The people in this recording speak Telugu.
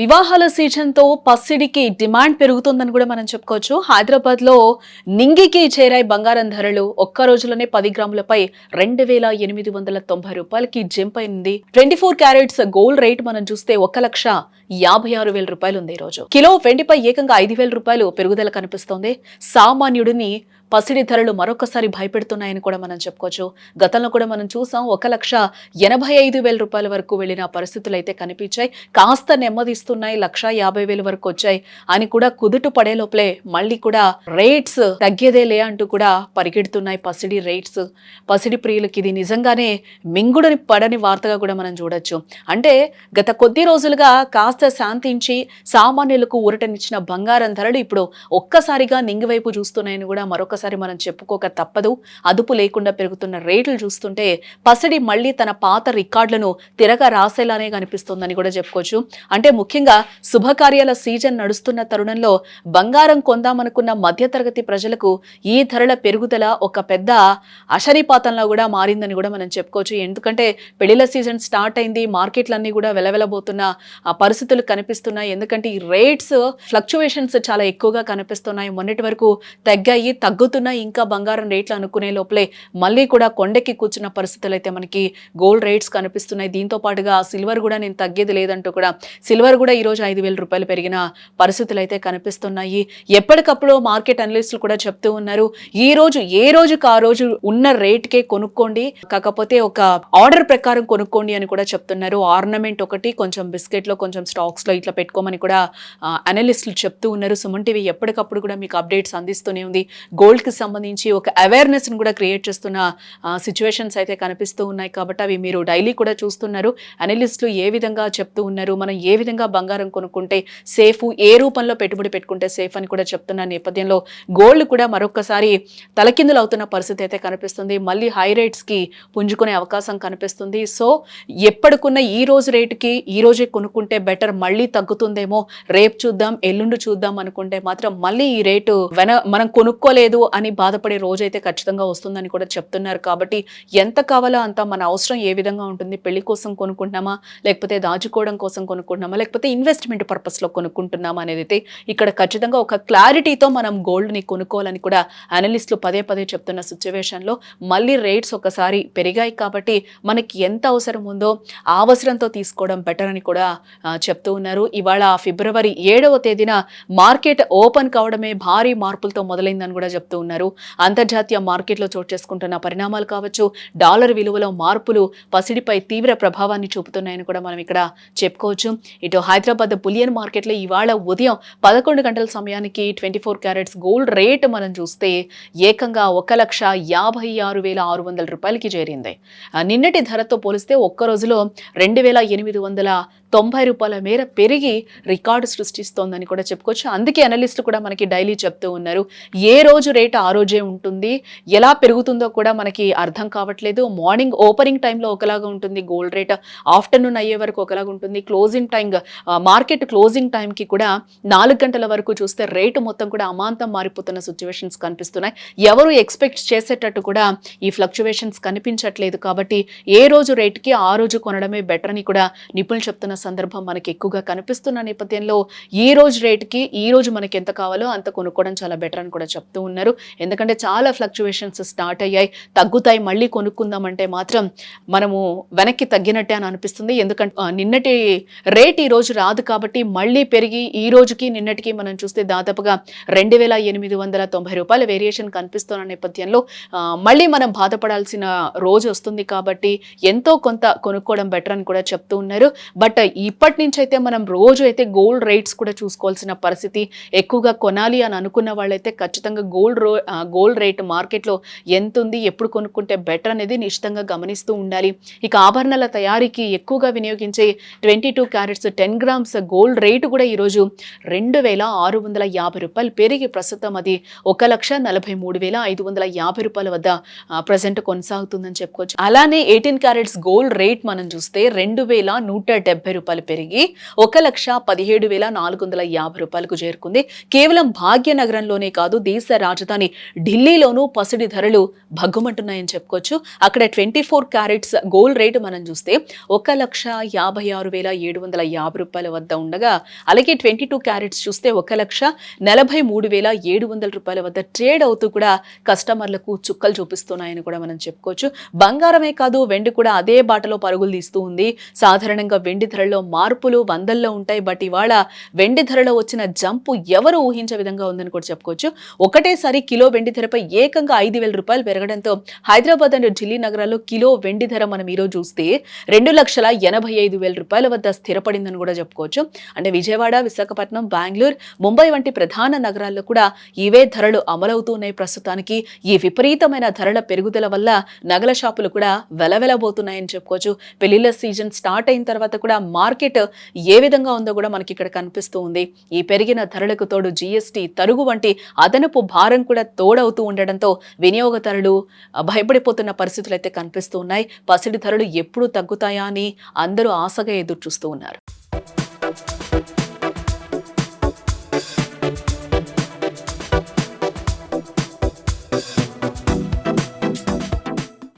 వివాహాల సీజన్తో పసిడికి డిమాండ్ పెరుగుతుందని కూడా మనం చెప్పుకోవచ్చు. హైదరాబాద్లో నింగికి చేరాయి బంగారం ధరలు. ఒక్క రోజులోనే పది గ్రాములపై రెండు వేల ఎనిమిది వందల తొంభై రూపాయలకి జంప్ అయింది. Twenty four carats gold rate మనం చూస్తే ఒక లక్ష యాభై ఆరు వేల రూపాయలు ఉంది ఈ రోజు కిలో వెండిపై ఏకంగా ఐదు వేల రూపాయలు పెరుగుదల కనిపిస్తోంది. సామాన్యుడిని పసిడి ధరలు మరొకసారి భయపెడుతున్నాయని కూడా మనం చెప్పుకోవచ్చు. గతంలో కూడా మనం చూసాం ఒక లక్ష ఎనభై ఐదు వేల రూపాయల వరకు వెళ్ళిన పరిస్థితులు అయితే కనిపించాయి. కాస్త నెమ్మదిస్తున్నాయి లక్ష యాభై వేల వరకు వచ్చాయి. అని కూడా కుదుట పడే లోపలే మళ్ళీ కూడా రేట్స్ తగ్గేదేలే అంటూ కూడా పరిగెడుతున్నాయి పసిడి రేట్స్. పసిడి ప్రియులకి ఇది నిజంగానే మింగుడుని పడని వార్తగా కూడా మనం చూడొచ్చు. అంటే గత కొద్ది రోజులుగా కాస్త శాంతించి సామాన్యులకు ఊరటనిచ్చిన బంగారం ధరలు ఇప్పుడు ఒక్కసారిగా నింగివైపు చూస్తున్నాయని కూడా మరొక మరొకసారి మనం చెప్పుకోక తప్పదు. అదుపు లేకుండా పెరుగుతున్న రేట్లు చూస్తుంటే పసిడి మళ్ళీ తన పాత రికార్డులను తిరగ రాసేలానే కనిపిస్తోందని కూడా చెప్పుకోవచ్చు. అంటే ముఖ్యంగా శుభకార్యాల సీజన్ నడుస్తున్న తరుణంలో బంగారం కొందామనుకున్న మధ్యతరగతి ప్రజలకు ఈ ధరల పెరుగుదల ఒక పెద్ద అశనిపాతంలో కూడా మారిందని కూడా మనం చెప్పుకోవచ్చు. ఎందుకంటే పెళ్ళిల సీజన్ స్టార్ట్ అయింది మార్కెట్లన్నీ కూడా వెలవెలబోతున్న ఆ పరిస్థితులు కనిపిస్తున్నాయి. ఎందుకంటే ఈ రేట్స్ ఫ్లక్చువేషన్స్ చాలా ఎక్కువగా కనిపిస్తున్నాయి. మొన్నటి వరకు తగ్గాయి తగ్గుతున్నాయి ఇంకా బంగారం రేట్లు అనుకునే లోపలే మళ్ళీ కూడా కొండకి కూర్చున్న పరిస్థితులు అయితే మనకి గోల్డ్ రేట్స్ కనిపిస్తున్నాయి. దీంతో పాటుగా సిల్వర్ కూడా నేను తగ్గేది లేదంటూ కూడా సిల్వర్ కూడా ఈ రోజు ఐదు వేల రూపాయలు పెరిగిన పరిస్థితులు అయితే కనిపిస్తున్నాయి. ఎప్పటికప్పుడు మార్కెట్ అనలిస్టులు కూడా చెప్తూ ఉన్నారు ఈ రోజు ఏ రోజుకి ఆ రోజు ఉన్న రేట్కే కొనుక్కోండి కాకపోతే ఒక ఆర్డర్ ప్రకారం కొనుక్కోండి అని కూడా చెప్తున్నారు. ఆర్నమెంట్ ఒకటి కొంచెం బిస్కెట్లో కొంచెం స్టాక్స్లో ఇట్లా పెట్టుకోమని కూడా అనలిస్టులు చెప్తూ ఉన్నారు. సుమన్ టీవీ ఎప్పటికప్పుడు కూడా మీకు అప్డేట్స్ అందిస్తూనే ఉంది. గోల్డ్ కి సంబంధించి ఒక అవేర్నెస్ని కూడా క్రియేట్ చేస్తున్న సిచ్యువేషన్స్ అయితే కనిపిస్తూ ఉన్నాయి. కాబట్టి అవి మీరు డైలీ కూడా చూస్తున్నారు. అనలిస్టులు ఏ విధంగా చెప్తూ ఉన్నారు? మనం ఏ విధంగా బంగారం కొనుక్కుంటే సేఫ్? ఏ రూపంలో పెట్టుబడి పెట్టుకుంటే సేఫ్ అని కూడా చెప్తున్న నేపథ్యంలో గోల్డ్ కూడా మరొకసారి తలకిందులు అవుతున్న పరిస్థితి అయితే కనిపిస్తుంది. మళ్ళీ హై రేట్స్కి పుంజుకునే అవకాశం కనిపిస్తుంది. సో ఎప్పటికున్న ఈ రోజు రేటుకి ఈ రోజే కొనుక్కుంటే బెటర్. మళ్ళీ తగ్గుతుందేమో? రేపు చూద్దాం ఎల్లుండి చూద్దాం అనుకుంటే మాత్రం మళ్ళీ ఈ రేటు వెన మనం కొనుక్కోలేదు అని బాధపడే రోజు అయితే ఖచ్చితంగా వస్తుందని కూడా చెప్తున్నారు. కాబట్టి ఎంత కావాలో అంత మన అవసరం ఏ విధంగా ఉంటుంది? పెళ్ళి కోసం కొనుక్కుంటున్నామా? లేకపోతే దాచుకోవడం కోసం కొనుక్కుంటున్నామా? లేకపోతే ఇన్వెస్ట్మెంట్ పర్పస్లో కొనుక్కుంటున్నామా అనేది అయితే ఇక్కడ ఖచ్చితంగా ఒక క్లారిటీతో మనం గోల్డ్ని కొనుక్కోవాలని కూడా అనలిస్టులు పదే పదే చెప్తున్న సిచ్యువేషన్లో మళ్ళీ రేట్స్ ఒకసారి పెరిగాయి. కాబట్టి మనకి ఎంత అవసరం ఉందో ఆ అవసరంతో తీసుకోవడం బెటర్ అని కూడా చెప్తూ ఉన్నారు. ఇవాళ ఫిబ్రవరి ఏడవ తేదీన మార్కెట్ ఓపెన్ కావడమే భారీ మార్పులతో మొదలైందని కూడా చెప్తూ ఉన్నారు. అంతర్జాతీయ మార్కెట్లో చోటు చేసుకుంటున్న పరిణామాలు కావచ్చు డాలర్ విలువలో మార్పులు పసిడిపై తీవ్ర ప్రభావాన్ని చూపుతున్నాయని కూడా మనం ఇక్కడ చెప్పుకోవచ్చు. ఇటు హైదరాబాద్ బులియన్ మార్కెట్లో ఇవాళ ఉదయం పదకొండు గంటల సమయానికి twenty four carats gold rate మనం చూస్తే ఏకంగా ఒక లక్ష యాభై ఆరు వేల ఆరు వందల రూపాయలకి చేరింది. నిన్నటి ధరతో పోలిస్తే ఒక్క రోజులో రెండు వేల ఎనిమిది వందల తొంభై రూపాయల మేర పెరిగి రికార్డు సృష్టిస్తోందని కూడా చెప్పుకోవచ్చు. అందుకే అనలిస్టులు కూడా మనకి డైలీ చెప్తూ ఉన్నారు. ఏ రోజు రేట్ ఆ రోజే ఉంటుంది. ఎలా పెరుగుతుందో కూడా మనకి అర్థం కావట్లేదు. మార్నింగ్ ఓపెనింగ్ టైంలో ఒకలాగా ఉంటుంది. గోల్డ్ రేట్ ఆఫ్టర్నూన్ అయ్యే వరకు ఒకలాగా ఉంటుంది. క్లోజింగ్ టైం మార్కెట్ క్లోజింగ్ టైంకి కూడా నాలుగు గంటల వరకు చూస్తే రేటు మొత్తం కూడా అమాంతం మారిపోతున్న సిచ్యువేషన్స్ కనిపిస్తున్నాయి. ఎవరు ఎక్స్పెక్ట్ చేసేటట్టు కూడా ఈ ఫ్లక్చువేషన్స్ కనిపించట్లేదు. కాబట్టి ఏ రోజు రేటుకి ఆ రోజు కొనడమే బెటర్ అని కూడా నిపుణులు చెప్తున్న సందర్భం మనకి ఎక్కువగా కనిపిస్తున్న నేపథ్యంలో ఈ రోజు రేటుకి ఈ రోజు మనకి ఎంత కావాలో అంత కొనుక్కోవడం చాలా బెటర్ అని కూడా చెప్తూ ఉన్నారు. ఎందుకంటే చాలా ఫ్లక్చువేషన్స్ స్టార్ట్ అయ్యాయి. తగ్గుతాయి. మళ్ళీ కొనుక్కుందామంటే మాత్రం మనము వెనక్కి తగ్గినట్టే అని అనిపిస్తుంది. ఎందుకంటే నిన్నటి రేట్ ఈ రోజు రాదు కాబట్టి మళ్ళీ పెరిగి ఈ రోజుకి నిన్నటికి మనం చూస్తే దాదాపుగా రెండు వేల ఎనిమిది వందల తొంభై రూపాయల వేరియేషన్ కనిపిస్తున్న నేపథ్యంలో మళ్ళీ మనం బాధపడాల్సిన రోజు వస్తుంది కాబట్టి ఎంతో కొంత కొనుక్కోవడం బెటర్ అని కూడా చెప్తూ ఉన్నారు. బట్ ఇప్పటి నుంచి అయితే మనం రోజు అయితే గోల్డ్ రేట్స్ కూడా చూసుకోవాల్సిన పరిస్థితి ఎక్కువగా కొనాలి అని అనుకున్న వాళ్ళైతే ఖచ్చితంగా గోల్డ్ రో గోల్డ్ రేట్ మార్కెట్లో ఎంత ఉంది ఎప్పుడు కొనుక్కుంటే బెటర్ అనేది నిశ్చితంగా గమనిస్తూ ఉండాలి. ఇక ఆభరణాల తయారీకి ఎక్కువగా వినియోగించే twenty two carats ten grams gold rate కూడా ఈరోజు రెండు వేల ఆరు వందల యాభై రూపాయలు పెరిగి ప్రస్తుతం అది ఒక లక్ష నలభై మూడు వేల ఐదు వందల యాభై రూపాయల వద్ద ప్రజెంట్ కొనసాగుతుందని చెప్పుకోవచ్చు. అలానే ఎయిటీన్ క్యారెట్స్ గోల్డ్ రేట్ మనం చూస్తే రెండు వేల నూట డెబ్బై రూపాయలు పెరిగి ఒక లక్ష పదిహేడు వేల నాలుగు వందల యాభై రూపాయలకు చేరుకుంది. కేవలం భాగ్యనగరంలోనే కాదు దేశ రాజధాని ఢిల్లీలోనూ పసిడి ధరలు భగ్గుమంటున్నాయని చెప్పుకోవచ్చు. అక్కడ twenty four carats gold rate మనం చూస్తే ఒక లక్ష యాభై ఆరు వేల ఏడు వందల యాభై రూపాయల వద్ద ఉండగా అలాగే ట్వంటీ టూ క్యారెట్స్ చూస్తే ఒక లక్ష నలభై మూడు వేల ఏడు వందల రూపాయల వద్ద ట్రేడ్ అవుతూ కూడా కస్టమర్లకు చుక్కలు చూపిస్తున్నాయని కూడా మనం చెప్పుకోవచ్చు. బంగారమే కాదు వెండి కూడా అదే బాటలో పరుగులు తీస్తూ ఉంది. సాధారణంగా వెండి ధరలు ధరల్లో మార్పులు వందల్లో ఉంటాయి బట్ ఇవాళ వెండి ధరలో వచ్చిన జంపు ఎవరు ఊహించే విధంగా ఉందని కూడా చెప్పుకోవచ్చు. ఒకటేసారి కిలో వెండి ధరపై ఏకంగా ఐదు వేల రూపాయలు పెరగడంతో హైదరాబాద్ అండ్ ఢిల్లీ నగరాల్లో కిలో వెండి ధర మనం ఈరోజు చూస్తే రెండు లక్షల ఎనభై ఐదు వేల రూపాయల వద్ద స్థిరపడిందని కూడా చెప్పుకోవచ్చు. అంటే విజయవాడ విశాఖపట్నం బెంగళూరు ముంబై వంటి ప్రధాన నగరాల్లో కూడా ఇవే ధరలు అమలవుతున్నాయి. ప్రస్తుతానికి ఈ విపరీతమైన ధరల పెరుగుదల వల్ల నగల షాపులు కూడా వెలవెలబోతున్నాయని చెప్పుకోవచ్చు. పెళ్ళిళ్ళ సీజన్ స్టార్ట్ అయిన తర్వాత కూడా మార్కెట్ ఏ విధంగా ఉందో కూడా మనకి ఇక్కడ కనిపిస్తూ ఉంది ఈ పెరిగిన ధరలకు తోడు జీఎస్టీ తరుగు వంటి అదనపు భారం కూడా తోడవుతూ ఉండడంతో వినియోగదారులు భయపడిపోతున్న పరిస్థితులు అయితే కనిపిస్తూ ఉన్నాయి. పసిడి ధరలు ఎప్పుడు తగ్గుతాయా అని అందరూ ఆశగా ఎదురు చూస్తూ ఉన్నారు.